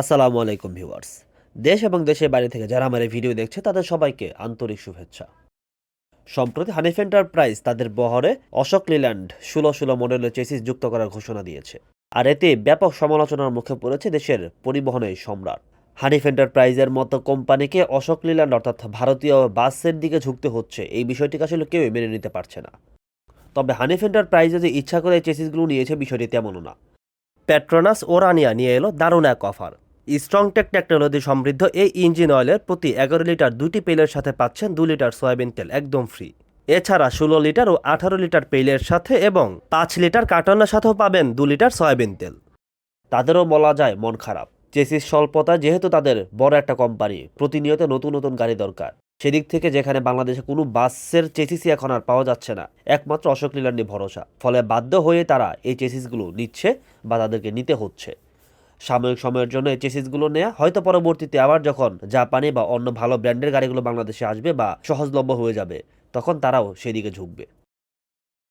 আসসালামু আলাইকুম ভিউয়ার্স। দেশ এবং দেশের বাইরে থেকে যারা আমার এই ভিডিও দেখছে, তাদের সবাইকে আন্তরিক শুভেচ্ছা। সম্প্রতি হানিফ এন্টারপ্রাইজ তাদের বহরে অশোক লিল্যান্ড ষোলো ষোলো মডেলের চেসিস যুক্ত করার ঘোষণা দিয়েছে। আর এতে ব্যাপক সমালোচনার মুখে পড়েছে দেশের পরিবহনের সম্রাট। হানিফ এন্টারপ্রাইজের মতো কোম্পানিকে অশোক লিল্যান্ড, অর্থাৎ ভারতীয় বাসের দিকে ঝুঁকতে হচ্ছে, এই বিষয়টিকে আসলে কেউই মেনে নিতে পারছে না। তবে হানিফ এন্টারপ্রাইজে যে ইচ্ছা করে চেসিসগুলো নিয়েছে, বিষয়টি তেমনও না। পেট্রোনাস ওরানিয়া নিয়ে এলো দারুণ এক অফার। স্ট্রংটেক টেকনোলজি সমৃদ্ধ এই ইঞ্জিন অয়েলের প্রতি এগারো লিটার দুটি পেলের সাথে পাচ্ছেন দু লিটার সয়াবিন তেল, একদম ফ্রি এছাড়া ষোলো লিটার ও আঠারো লিটার পেলের সাথে এবং পাঁচ লিটার কার্টনের সাথেও পাবেন দু লিটার সয়াবিন তেল। তাদেরও বলা যায় মন খারাপ। চেসিস স্বল্পতা যেহেতু তাদের বড় একটা কোম্পানি প্রতিনিয়ত নতুন নতুন গাড়ি দরকার। সেদিক থেকে যেখানে বাংলাদেশে কোনো বাসের চেসিসই এখন আর পাওয়া যাচ্ছে না, একমাত্র অশোক লীলান্ডি ভরসা। ফলে বাধ্য হয়ে তারা এই চেসিসগুলো নিচ্ছে বা তাদেরকে নিতে হচ্ছে। সাময়িক সময়ের জন্য এই চেসিসগুলো নেওয়া হয়তো পরবর্তীতে আবার যখন জাপানি বা অন্য ভালো ব্র্যান্ডের গাড়িগুলো বাংলাদেশে আসবে বা সহজলভ্য হয়ে যাবে, তখন তারাও সেদিকে ঝুঁকবে।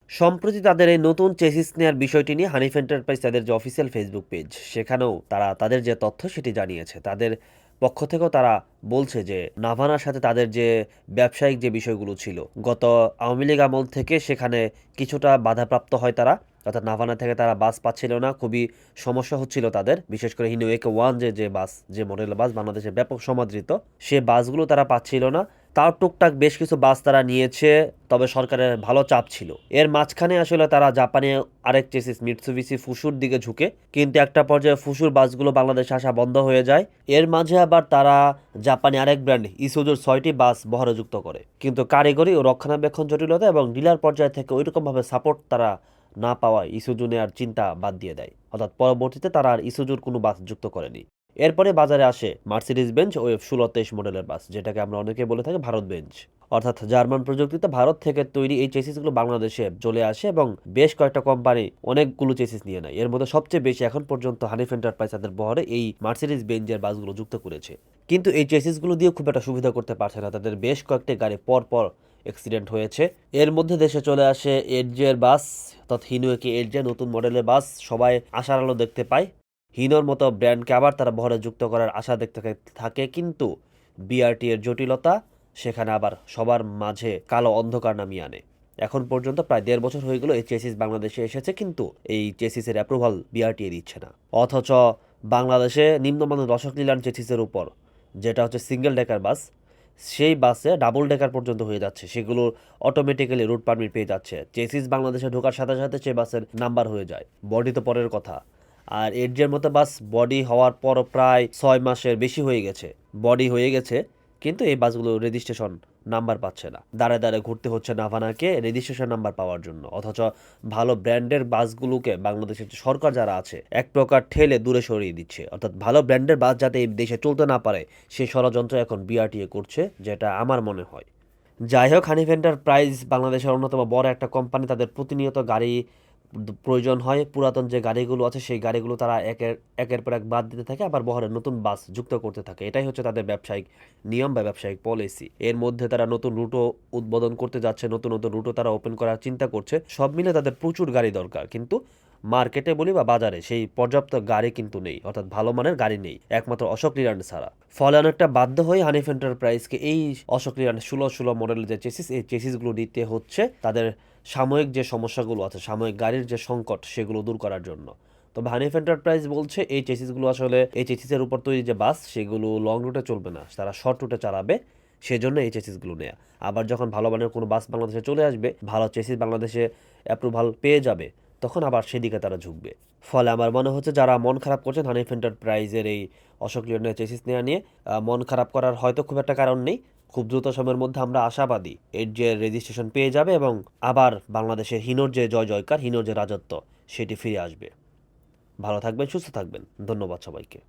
সম্প্রতি তাদের এই নতুন চেসিস নেওয়ার বিষয়টি নিয়ে হানিফ এন্টারপ্রাইজ তাদের যে অফিসিয়াল ফেসবুক পেজ, সেখানেও তারা তাদের যে তথ্য সেটি জানিয়েছে। তাদের পক্ষ থেকেও তারা বলছে যে, নাভানার সাথে তাদের যে ব্যবসায়িক যে বিষয়গুলো ছিল, গত আওয়ামী লীগ আমল থেকে সেখানে কিছুটা বাধাপ্রাপ্ত হয় তারা। অর্থাৎ নাভানা থেকে তারা বাস পাচ্ছিল না, খুবই সমস্যা হচ্ছিল তাদের। বিশেষ করে হিনো একে ওয়ান যে যে বাস, যে মডেল বাস বাংলাদেশে ব্যাপক সমাদৃত, সে বাসগুলো তারা পাচ্ছিল না। তাও টুকটাক বেশ কিছু বাস তারা নিয়েছে, তবে সরকারের ভালো চাপ ছিল। এর মাঝখানে আসলে তারা জাপানে আরেক চেসিস মিটসুবিসি ফুসুর দিকে ঝুঁকে। কিন্তু একটা পর্যায়ে ফুসুর বাসগুলো বাংলাদেশে আসা বন্ধ হয়ে যায়। এর মাঝে আবার তারা জাপানে আরেক ব্র্যান্ড ইসুজুর ছয়টি বাস বহরে যুক্ত করে। কিন্তু কারিগরি ও রক্ষণাবেক্ষণ জটিলতা এবং ডিলার পর্যায় থেকে ওইরকমভাবে সাপোর্ট তারা না পাওয়ায় ইসুজু নেওয়ার চিন্তা বাদ দিয়ে দেয়। অর্থাৎ পরবর্তীতে তারা আর ইসুজুর কোনো বাস যুক্ত করেনি। এরপরে বাজারে আসে মার্সিডিজ বেঞ্চ ও এফ ষোলো তেইশ মডেলের বাস, যেটাকে আমরা অনেকে বলে থাকি ভারত বেঞ্চ। অর্থাৎ জার্মান প্রযুক্তিতে ভারত থেকে তৈরি এই চেসিসগুলো বাংলাদেশে চলে আসে এবং বেশ কয়েকটা কোম্পানি অনেকগুলো চেসিস নিয়ে নেয়। এর মধ্যে সবচেয়ে বেশি এখন পর্যন্ত হানিফ এন্টারপ্রাইজ তাদের বহরে এই মার্সিডিজ বেঞ্জের বাসগুলো যুক্ত করেছে। কিন্তু এই চেসিসগুলো দিয়ে খুব একটা সুবিধা করতে পারছে না। তাদের বেশ কয়েকটি গাড়ি পর পর অ্যাক্সিডেন্ট হয়েছে। এর মধ্যে দেশে চলে আসে এডজের বাস, অর্থাৎ হিনুয়েকে এডজে নতুন মডেলের বাস, সবাই আশার আলো দেখতে পায়। হিনোর মতো ব্র্যান্ডকে আবার তারা বহরে যুক্ত করার আশা দেখতে থাকে, কিন্তু বিআরটি এর জটিলতা সেখানে আবার সবার মাঝে কালো অন্ধকার নামিয়ে আনে। এখন পর্যন্ত প্রায় দেড় বছর হয়ে গেল এই চেসিস বাংলাদেশে এসেছে, কিন্তু এই চেসিসের অ্যাপ্রুভাল বিআরটি দিচ্ছে না। অথচ বাংলাদেশে নিম্নমানের দশক নিলান চেসিসের উপর, যেটা হচ্ছে সিঙ্গেল ডেকার বাস। সেই বাসে ডাবল ডেকার পর্যন্ত হয়ে যাচ্ছে। সেগুলো অটোমেটিক্যালি রুট পারমিট পেয়ে যাচ্ছে। চেসিস বাংলাদেশে ঢোকার সাথে সাথে সেই বাসের নাম্বার হয়ে যায়। বডি তো পরের কথা। আর এর মতো বাস বডি হওয়ার পর প্রায় ছয় মাসের বেশি হয়ে গেছে। বডি হয়ে গেছে কিন্তু এই বাসগুলো রেজিস্ট্রেশন নাম্বার পাচ্ছে না। দাঁড়ে দাঁড়ে ঘুরতে হচ্ছে নাভানাকে রেজিস্ট্রেশন নাম্বার পাওয়ার জন্য। অথচ ভালো ব্র্যান্ডের বাসগুলোকে বাংলাদেশের সরকার যারা আছে, এক প্রকার ঠেলে দূরে সরিয়ে দিচ্ছে। অর্থাৎ ভালো ব্র্যান্ডের বাস যাতে এই দেশে চলতে না পারে সেই ষড়যন্ত্র এখন বিআরটিএ করছে, যেটা আমার মনে হয়। যাই হোক হানিফ এন্টারপ্রাইজ বাংলাদেশের অন্যতম বড় একটা কোম্পানি তাদের প্রতিনিয়ত গাড়ি প্রয়োজন হয়, পুরাতন যে গাড়িগুলো আছে সেই গাড়িগুলো তারা একের একের পর এক বাদ দিতে থাকে আবার বহরে নতুন বাস যুক্ত করতে থাকে। এটাই হচ্ছে তাদের ব্যবসায়িক নিয়ম বা ব্যবসায়িক পলিসি। এর মধ্যে তারা নতুন রুটও উদ্বোধন করতে যাচ্ছে, নতুন নতুন রুটও তারা ওপেন করার চিন্তা করছে। সব মিলে তাদের প্রচুর গাড়ি দরকার। কিন্তু মার্কেটে বলি বা বাজারে সেই পর্যাপ্ত গাড়ি কিন্তু নেই, অর্থাৎ ভালো মানের গাড়ি নেই, একমাত্র অশোক লিল্যান্ড ছাড়া। ফলে অনেকটা বাধ্য হয়ে হানিফ এন্টারপ্রাইজকে এই অশোক লিল্যান্ড ষোলো ষোলো মডেলের যে চেসিস এই চেসিসগুলো নিতে হচ্ছে। তাদের সাময়িক যে সমস্যাগুলো আছে, সাময়িক গাড়ির যে সংকট, সেগুলো দূর করার জন্য। তবে হানিফ এন্টারপ্রাইজ বলছে, এই চেসিসগুলো আসলে, এই চেসিসের উপর তৈরি যে বাস সেগুলো লং রুটে চলবে না। তারা শর্ট রুটে চালাবে, সেজন্য এই চেসিসগুলো নেয়া। আবার যখন ভালো মানের কোনো বাস বাংলাদেশে চলে আসবে, ভালো চেসিস বাংলাদেশে অ্যাপ্রুভাল পেয়ে যাবে, তখন আবার সেদিকে তারা ঝুঁকবে। ফলে আমার মনে হচ্ছে, যারা মন খারাপ করছেন হানিফ এন্টারপ্রাইজের এই অশোক লিওনের চেসিস নেওয়া নিয়ে মন খারাপ করার হয়তো খুব একটা কারণ নেই। খুব দ্রুত সময়ের মধ্যে আমরা আশাবাদী এর যে রেজিস্ট্রেশন পেয়ে যাবে এবং আবার বাংলাদেশের হিনোর যে জয় জয়কার, হিনোর যে রাজত্ব, সেটি ফিরে আসবে। ভালো থাকবেন, সুস্থ থাকবেন। ধন্যবাদ সবাইকে।